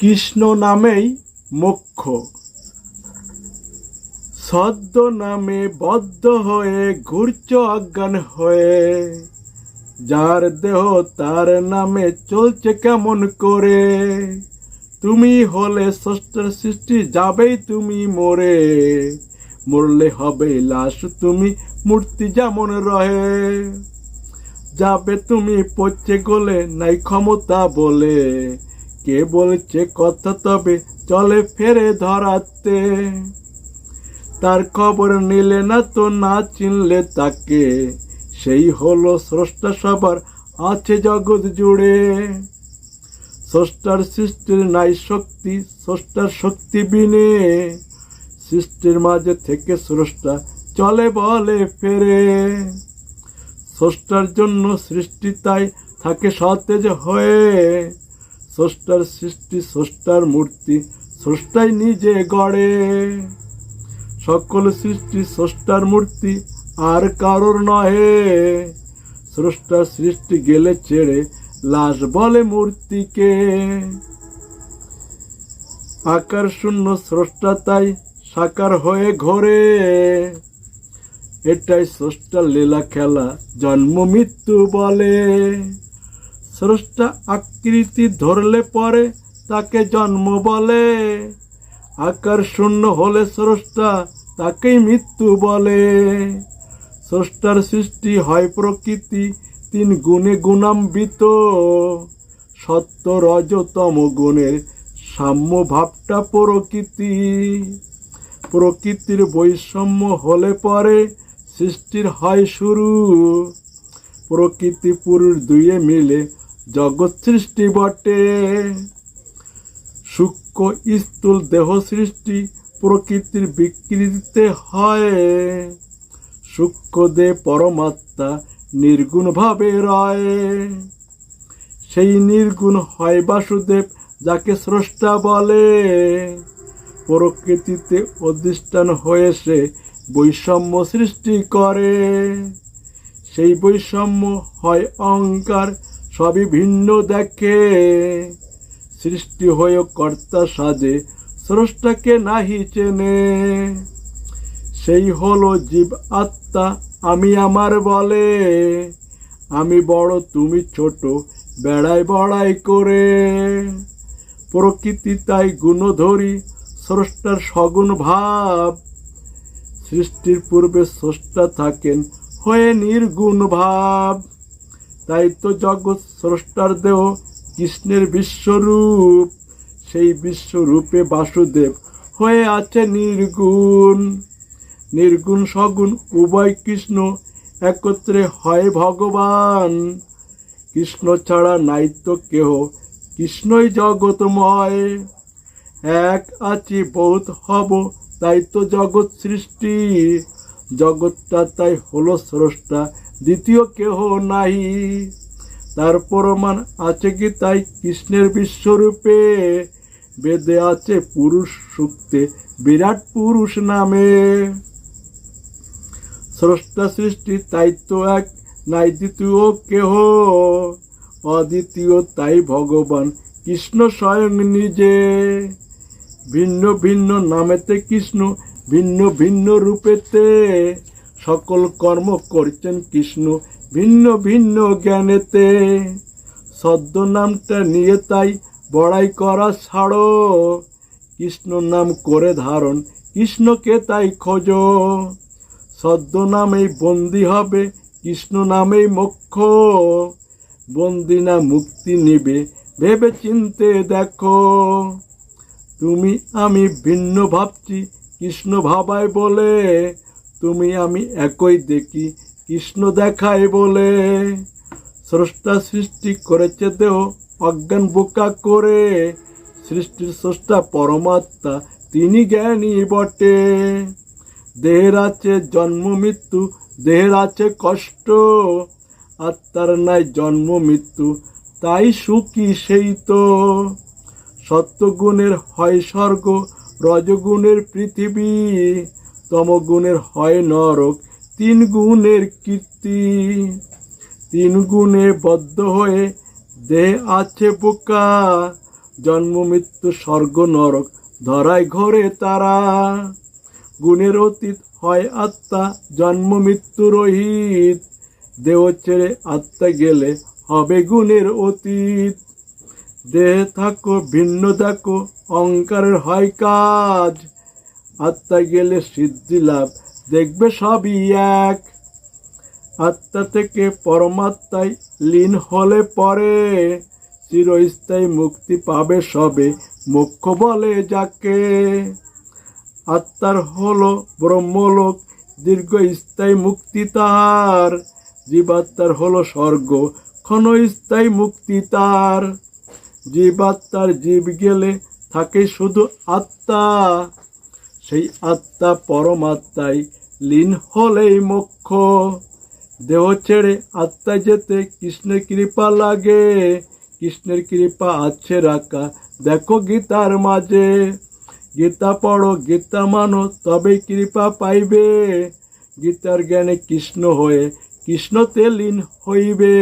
কৃষ্ণ নামেই মোক্ষ। সদ্য নামে বদ্ধ হয়ে ঘুরছ অজ্ঞান হয়ে। যার দেহ তার নামে চলছে কেমন করে? তুমি হলে ষষ্ঠের সৃষ্টি, যাবেই তুমি মরে। মরলে হবে লাশ, তুমি মূর্তি যেমন রহে। যাবে তুমি পচে গলে, নাই ক্ষমতা বলে। কে বলছে কথা তবে চলে ফেরে ধরাতে। তার খবর নিলে না তো না চিনলে তাকে। সেই হলো স্রষ্টা সবার আছে জগৎ জুড়ে। স্রষ্টার সৃষ্টির নাই শক্তি, স্রষ্টার শক্তি বিনে। সৃষ্টির মাঝে থেকে স্রষ্টা চলে বলে ফেরে। স্রষ্টার জন্য সৃষ্টি তাই থাকে সতেজ হয়ে। স্রষ্টার সৃষ্টি, স্রষ্টার মূর্তি, স্রষ্টাই নিজে গড়ে। সকল সৃষ্টি, স্রষ্টার মূর্তি, আর কারোর নহে। স্রষ্টার সৃষ্টি গেলে ছেড়ে লাশ বলে মূর্তিকে। আকার শূন্য, স্রষ্টা তাই সাকার হয়ে ঘোরে। এটাই স্রষ্টার লীলা খেলা, জন্ম মৃত্যু বলে। স্রষ্টা আকৃতি ধরলে পরে তাকে জন্ম বলে। আকার শূন্য হলে স্রষ্টা তাকেই মৃত্যু বলে। স্রষ্টার সৃষ্টি হয় প্রকৃতি, তিন গুণে গুণাম্বিত। সত্য রজতম গুণের সাম্য ভাবটা প্রকৃতি। প্রকৃতির বৈষম্য হলে পরে সৃষ্টির হয় শুরু। প্রকৃতি পুরুষ দুয়ে মিলে জগৎ সৃষ্টি বটে। সূক্ষ্ম স্থূল দেহ সৃষ্টি প্রকৃতির বিকৃতিতে হয়। সূক্ষ্ম দে পরমাত্মা নির্গুণ ভাবে রয়। সেই নির্গুণ হয় বাসুদেব, যাকে স্রষ্টা বলে। প্রকৃতিতে অধিষ্ঠান হয়ে সে বৈষম্য সৃষ্টি করে। সেই বৈষম্য হয় অহংকার সবই ভিন্ন দেখে। সৃষ্টি হয়ে কর্তা সাজে, স্রষ্টাকে নাহি চেনে। সেই হলো জীব আত্মা, আমি আমার বলে। আমি বড়, তুমি ছোট, বেড়াই বড়াই করে। প্রকৃতি তাই গুণধরি, স্রষ্টার সগুণ ভাব। সৃষ্টির পূর্বে স্রষ্টা থাকেন, হয়ে নির্গুণ ভাব। তাই তো জগৎ স্রষ্টার দেহ, কৃষ্ণের বিশ্বরূপ। সেই বিশ্বরূপে বাসুদেব হয়ে আছে নির্গুণ। নির্গুণ সগুণ উভয় কৃষ্ণ একত্রে হয় ভগবান। কৃষ্ণ ছাড়া নাই তো কেহ, কৃষ্ণই জগৎময়। এক আছি বহুত হব তাই তো জগৎ সৃষ্টি। জগৎটা তাই হলো স্রষ্টা দ্বিতীয় কেহ নাই। তার প্রমাণ আছে কি তাই কৃষ্ণের বিশ্বরূপে? বেদে আছে পুরুষ সুক্তে বিরাট পুরুষ নামে। স্রষ্টা সৃষ্টি তাই তো এক, নাই দ্বিতীয় কেহ। অদ্বিতীয় তাই ভগবান কৃষ্ণ স্বয়ং নিজে। ভিন্ন ভিন্ন নামেতে কৃষ্ণ, ভিন্ন ভিন্ন রূপেতে। সকল কর্ম করছেন কৃষ্ণ ভিন্ন ভিন্ন জ্ঞানেতে। সদ্য নামটা নিয়ে তাই বড়াই করা ছাড়ো। কৃষ্ণ নাম করে ধারণ, কৃষ্ণকে তাই খোঁজো। সদ্য নামেই বন্দি হবে, কৃষ্ণ নামেই মোক্ষ। বন্দি না মুক্তি নিবে ভেবে চিনতে দেখো। তুমি আমি ভিন্ন ভাবছি, কৃষ্ণ ভাবায় বলে তুমি আমি একই দেখি, কৃষ্ণ দেখায় বলে। স্রষ্টা সৃষ্টি করেছে দেহ, অজ্ঞান বোকা করে। সৃষ্টির স্রষ্টা পরমাত্মা, তিনি জ্ঞানী বটে। দেহের আছে জন্ম, মৃত্যু, দেহের আছে কষ্ট। আত্মার নাই জন্ম, মৃত্যু, তাই সুখী সেই তো। সত্যগুণের হয় স্বর্গ, রজগুণের পৃথিবী। তমগুণের হয় নরক, তিন গুণের কীর্তি। তিন গুণে বদ্ধ হয়ে দেহ আছে বোকা। জন্ম, মৃত্যু, স্বর্গ, নরক ধরায় ঘরে তারা। গুণের অতীত হয় আত্মা, জন্ম, মৃত্যু রহিত। দেহ ছেড়ে আত্মা গেলে হবে গুণের অতীত। দেহে থাকো, ভিন্ন থাকো, অহংকারের হয় কাজ। আত্মা গেলে সিদ্ধি লাভ, দেখবে সবই এক। আত্মা থেকে পরমাত্মায় লীন হলে পরে, চিরস্থায়ী মুক্তি পাবে সবে, মোক্ষ বলে যাকে। আত্মার হলো ব্রহ্মলোক, দীর্ঘস্থায়ী মুক্তি তার। জীবাত্মার হলো স্বর্গ, ক্ষণস্থায়ী মুক্তি তার। জীবাত্মার জীব গেলে থাকে শুধু আত্মা। সেই আত্মা পরমাত্মায় লীন হলেই মোক্ষ। দেহ ছেড়ে আত্মা যেতে কৃষ্ণের কৃপা লাগে। কৃষ্ণের কৃপা আছে রাখা। দেখো গীতার মাঝে, গীতা পড়ো, গীতা মানো, তবেই কৃপা পাইবে। গীতার জ্ঞানে কৃষ্ণ হয়ে কৃষ্ণতে লীন হইবে।